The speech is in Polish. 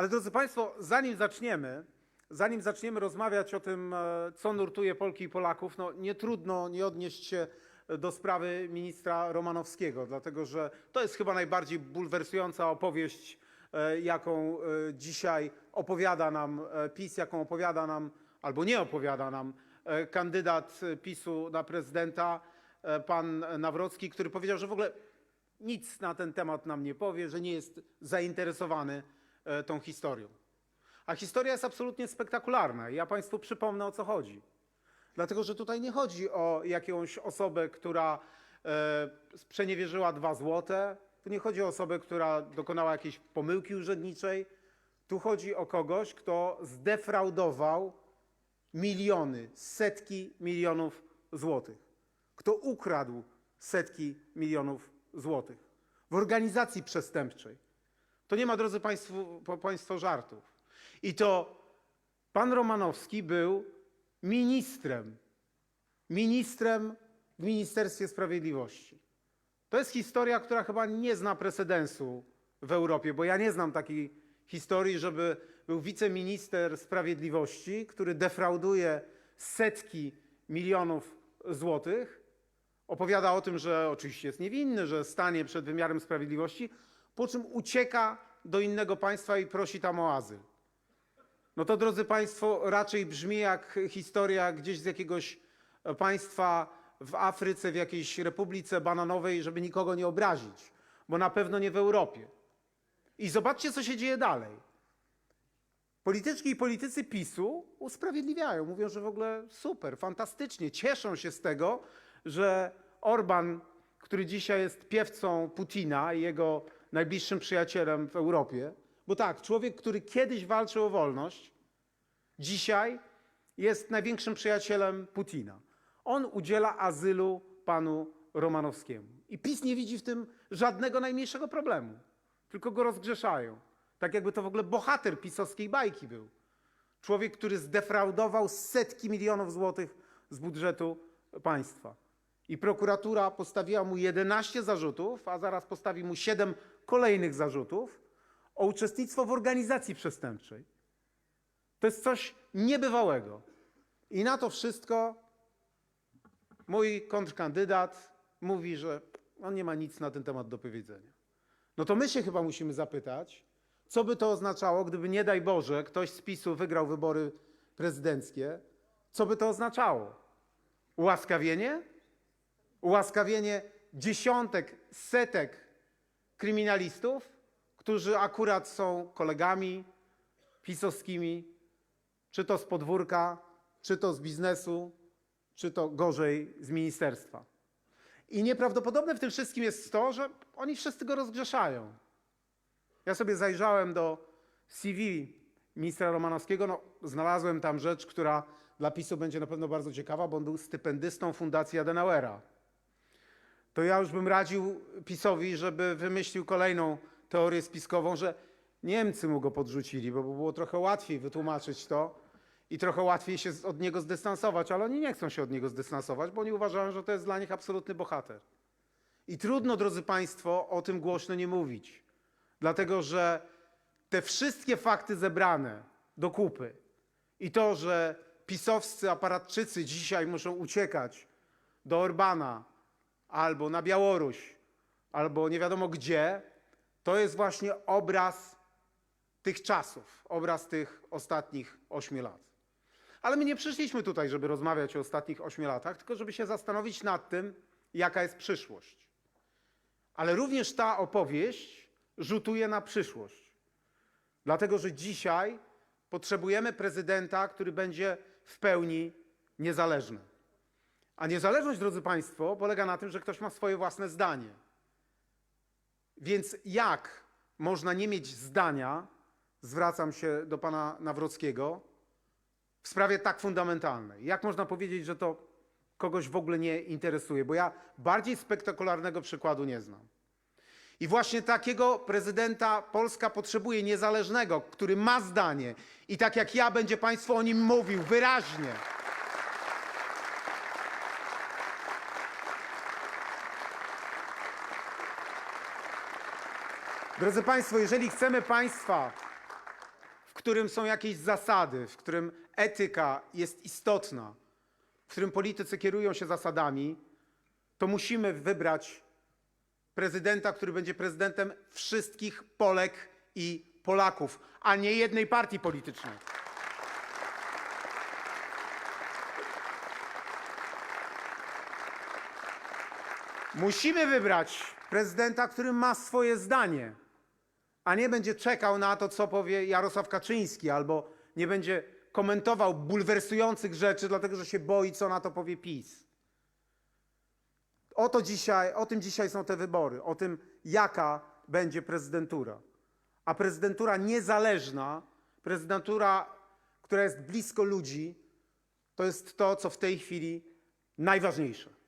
Ale drodzy Państwo, zanim zaczniemy, zanim zaczniemy rozmawiać o tym, e, co nurtuje Polki i Polaków, no nie trudno nie odnieść się do sprawy ministra Romanowskiego, dlatego że to jest chyba najbardziej bulwersująca opowieść, e, jaką e, dzisiaj opowiada nam e, PiS, jaką opowiada nam albo nie opowiada nam e, kandydat e, PiSu na prezydenta, e, pan Nawrocki, który powiedział, że w ogóle nic na ten temat nam nie powie, że nie jest zainteresowany e, tą historią. A historia jest absolutnie spektakularna ja Państwu przypomnę o co chodzi. Dlatego, że tutaj nie chodzi o jakąś osobę, która e, sprzeniewierzyła dwa złote, tu nie chodzi o osobę, która dokonała jakiejś pomyłki urzędniczej, tu chodzi o kogoś, kto zdefraudował miliony, setki milionów złotych, kto ukradł setki milionów złotych w organizacji przestępczej. To nie ma, drodzy Państwo, po- Państwo żartów. I to pan Romanowski był ministrem, ministrem w Ministerstwie Sprawiedliwości. To jest historia, która chyba nie zna precedensu w Europie, bo ja nie znam takiej historii, żeby był wiceminister sprawiedliwości, który defrauduje setki milionów złotych, opowiada o tym, że oczywiście jest niewinny, że stanie przed wymiarem sprawiedliwości, po czym ucieka do innego państwa i prosi tam o azyl. No to, drodzy Państwo, raczej brzmi jak historia gdzieś z jakiegoś państwa w Afryce, w jakiejś republice bananowej, żeby nikogo nie obrazić, bo na pewno nie w Europie. I zobaczcie, co się dzieje dalej. Polityczki i politycy PiSu usprawiedliwiają, mówią, że w ogóle super, fantastycznie, cieszą się z tego, że Orban, który dzisiaj jest piewcą Putina i jego najbliższym przyjacielem w Europie, bo tak, człowiek, który kiedyś walczył o wolność, dzisiaj jest największym przyjacielem Putina. On udziela azylu panu Romanowskiemu. I PiS nie widzi w tym żadnego najmniejszego problemu, tylko go rozgrzeszają. Tak jakby to w ogóle bohater pisowskiej bajki był. Człowiek, który zdefraudował setki milionów złotych z budżetu państwa. I prokuratura postawiła mu 11 zarzutów, a zaraz postawi mu 7 kolejnych zarzutów o uczestnictwo w organizacji przestępczej. To jest coś niebywałego. I na to wszystko mój kontrkandydat mówi, że on nie ma nic na ten temat do powiedzenia. No to my się chyba musimy zapytać, co by to oznaczało, gdyby nie daj Boże ktoś z PiSu wygrał wybory prezydenckie, co by to oznaczało? Ułaskawienie? Ułaskawienie dziesiątek, setek kryminalistów, którzy akurat są kolegami pisowskimi, czy to z podwórka, czy to z biznesu, czy to gorzej z ministerstwa. I nieprawdopodobne w tym wszystkim jest to, że oni wszyscy go rozgrzeszają. Ja sobie zajrzałem do CV ministra Romanowskiego, no, znalazłem tam rzecz, która dla PiSu będzie na pewno bardzo ciekawa, bo on był stypendystą Fundacji Adenauera. To ja już bym radził PiSowi, żeby wymyślił kolejną teorię spiskową, że Niemcy mu go podrzucili, bo było trochę łatwiej wytłumaczyć to i trochę łatwiej się od niego zdystansować, ale oni nie chcą się od niego zdystansować, bo oni uważają, że to jest dla nich absolutny bohater. I trudno, drodzy Państwo, o tym głośno nie mówić, dlatego że te wszystkie fakty zebrane do kupy i to, że pisowscy aparatczycy dzisiaj muszą uciekać do Orbana albo na Białoruś, albo nie wiadomo gdzie, to jest właśnie obraz tych czasów, obraz tych ostatnich ośmiu lat. Ale my nie przyszliśmy tutaj, żeby rozmawiać o ostatnich ośmiu latach, tylko żeby się zastanowić nad tym, jaka jest przyszłość. Ale również ta opowieść rzutuje na przyszłość. Dlatego, że dzisiaj potrzebujemy prezydenta, który będzie w pełni niezależny. A niezależność, drodzy Państwo, polega na tym, że ktoś ma swoje własne zdanie. Więc jak można nie mieć zdania, zwracam się do pana Nawrockiego, w sprawie tak fundamentalnej? Jak można powiedzieć, że to kogoś w ogóle nie interesuje? Bo ja bardziej spektakularnego przykładu nie znam. I właśnie takiego prezydenta Polska potrzebuje, niezależnego, który ma zdanie i tak jak ja będzie Państwu o nim mówił wyraźnie. Drodzy Państwo, jeżeli chcemy państwa którym są jakieś zasady, w którym etyka jest istotna, w którym politycy kierują się zasadami, to musimy wybrać prezydenta, który będzie prezydentem wszystkich Polek i Polaków, a nie jednej partii politycznej. Musimy wybrać prezydenta, który ma swoje zdanie, a nie będzie czekał na to, co powie Jarosław Kaczyński, albo nie będzie komentował bulwersujących rzeczy, dlatego że się boi, co na to powie PiS. O, to dzisiaj, o tym dzisiaj są te wybory, o tym, jaka będzie prezydentura. A prezydentura niezależna, prezydentura, która jest blisko ludzi, to jest to, co w tej chwili najważniejsze.